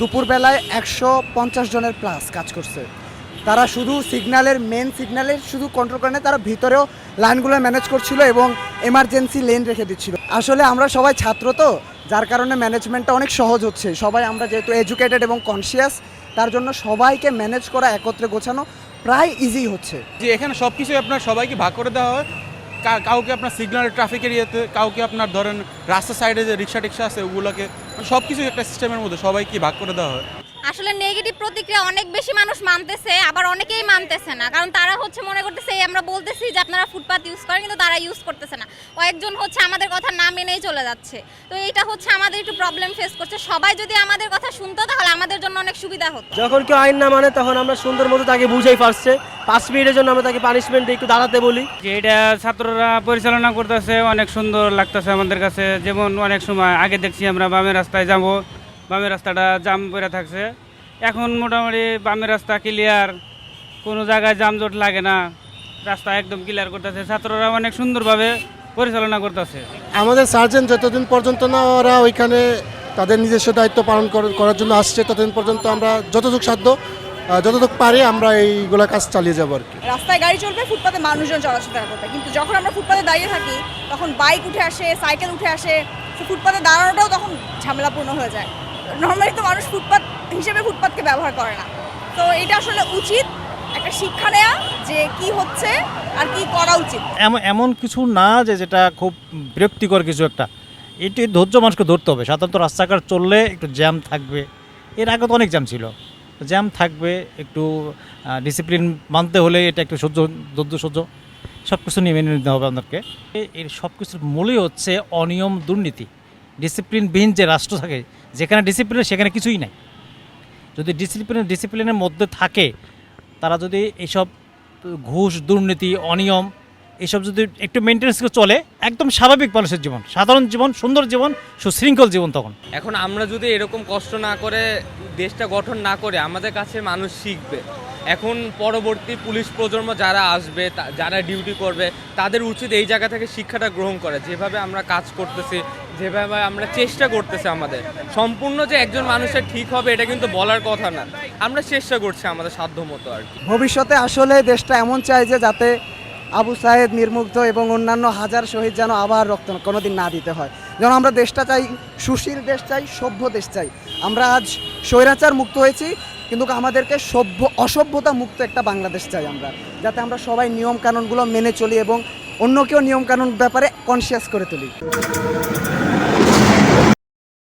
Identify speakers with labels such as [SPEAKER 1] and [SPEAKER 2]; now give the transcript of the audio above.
[SPEAKER 1] দুপুরবেলায় একশো পঞ্চাশ জনের প্লাস কাজ করছে। তারা শুধু সিগন্যালের মেন সিগন্যালের শুধু কন্ট্রোল করে তারা ভিতরেও লাইনগুলো ম্যানেজ করছিল এবং এমার্জেন্সি লেন রেখে দিচ্ছিল। আসলে আমরা সবাই ছাত্র তো, যার কারণে ম্যানেজমেন্টটা অনেক সহজ হচ্ছে। সবাই আমরা যেহেতু এডুকেটেড এবং কনসিয়াস তার জন্য সবাইকে ম্যানেজ করা, একত্রে গোছানো প্রায় ইজি হচ্ছে।
[SPEAKER 2] যে এখানে সব কিছুই আপনার সবাইকে ভাগ করে দেওয়া হয়। কাউকে আপনার সিগন্যাল ট্রাফিকের ইয়েতে কাউকে আপনার ধরেন রাস্তার সাইডে যে রিক্সা টিক্সা আছে, ওগুলোকে মানে সব কিছু একটা সিস্টেমের মধ্যে, সবাইকে ভাগ করে দেওয়া হয়।
[SPEAKER 3] আসলে নেগেটিভ প্রতিক্রিয়া অনেক বেশি মানুষ মানতেছে আবার অনেকেই মানতেছে না। কারণ তারা হচ্ছে মনে করতেছে এই আমরা বলতেছি যে আপনারা ফুটপাথ ইউজ করেন কিন্তু তারা ইউজ করতেছে না। কয়েকজন হচ্ছে আমাদের কথা না মেনেই চলে যাচ্ছে। তো এইটা হচ্ছে আমাদের একটু প্রবলেম ফেস করছে। সবাই যদি আমাদের কথা শুনতো তাহলে আমাদের জন্য অনেক সুবিধা হতো।
[SPEAKER 4] যখন কেউ আইন না মানে তখন আমরা সুন্দর মতো তাকে বুঝাই পারছে। পাঁচ মিনিটের জন্য আমরা তাকে পানিশমেন্ট দিই একটু দাঁড়াতে বলি।
[SPEAKER 5] যে এটা ছাত্ররা পরিচালনা করতেছে অনেক সুন্দর লাগতেছে আমাদের কাছে। যেমন অনেক সময় আগে দেখছি আমরা বামের রাস্তায় যাব বামের রাস্তাটা জাম করে থাকছে। এখন মোটামুটি বামের রাস্তা ক্লিয়ার কোনো জায়গায় জামজট লাগে না। রাস্তা একদম ক্লিয়ার করতেছে। ছাত্ররা অনেক সুন্দরভাবে পরিচালনা করতেছে।
[SPEAKER 6] আমাদের সার্জেন্ট যতদিন পর্যন্ত না ওরা ওইখানে তাদের নিজস্ব দায়িত্ব পালন করার জন্য আসছে ততদিন পর্যন্ত আমরা যতটুকু সাধ্য যতটুকু পারি আমরা এইগুলা কাজ চালিয়ে যাব আর কি।
[SPEAKER 7] রাস্তায় গাড়ি চলবে ফুটপাতে মানুষজন চলাচল করবে। কিন্তু যখন আমরা ফুটপাতে দাঁড়িয়ে থাকি তখন বাইক উঠে আসে সাইকেল উঠে আসে। ফুটপাতে দাঁড়ানোটাও তখন ঝামেলাপূর্ণ হয়ে যায়। নর্মালি তো মানুষ ফুটপাত হিসেবে ফুটপাতকে ব্যবহার করে না। তো এটা আসলে উচিত একটা শিক্ষা নেওয়া যে কি হচ্ছে আর কি করা উচিত।
[SPEAKER 8] এমন কিছু না যে যেটা খুব বিরক্তিকর কিছু একটা। এটি ধৈর্য মানুষকে ধরতে হবে। সাধারণত রাস্তাঘাট চললে একটু জ্যাম থাকবে। এর আগে তো অনেক জ্যাম ছিল। জ্যাম থাকবে, একটু ডিসিপ্লিন মানতে হলে এটা একটু সহ্য, ধৈর্য সহ্য। সব কিছু নিয়ে মেনে নিতে হবে আপনাকে এ- এর সব কিছুর মূলই হচ্ছে অনিয়ম দুর্নীতি। ডিসিপ্লিনবিহীন যে রাষ্ট্র থাকে যেখানে ডিসিপ্লিন সেখানে কিছুই নাই। যদি ডিসিপ্লিন ডিসিপ্লিনের মধ্যে থাকে, তারা যদি এইসব ঘুষ, দুর্নীতি, অনিয়ম এইসব যদি একটু মেনটেন্স করে চলে একদম স্বাভাবিক মানুষের জীবন সাধারণ জীবন সুন্দর জীবন সুশৃঙ্খল জীবন তখন।
[SPEAKER 9] এখন আমরা যদি এরকম কষ্ট না করে দেশটা গঠন না করে আমাদের কাছে মানুষ শিখবে। এখন পরবর্তী পুলিশ প্রজন্ম যারা আসবে তা- যারা ডিউটি করবে তাদের উচিত এই জায়গা থেকে শিক্ষাটা গ্রহণ করা। যেভাবে আমরা কাজ করতেছি যেভাবে আমরা চেষ্টা করতেছি আমাদের। সম্পূর্ণ যে একজন মানুষের ঠিক হবে এটা কিন্তু বলার কথা না। আমরা চেষ্টা করছি আমাদের সাধ্য মতো আর কি।
[SPEAKER 1] ভবিষ্যতে আসলে দেশটা এমন চাই যে যাতে আবু সাহেব নির্মুগ্ধ এবং অন্যান্য হাজার শহীদ যেন আবার রক্ত কোনোদিন না দিতে হয়। যেন আমরা দেশটা চাই, সুশীল দেশ চাই, সভ্য দেশ চাই। আমরা আজ স্বৈরাচার মুক্ত হয়েছি, কিন্তু আমাদেরকে সভ্য, অসভ্যতা মুক্ত একটা বাংলাদেশ চাই আমরা। যাতে আমরা সবাই নিয়ম কানুনগুলো মেনে চলি এবং অন্যকেও নিয়ম কানুন ব্যাপারে কনসিয়াস করে তুলি।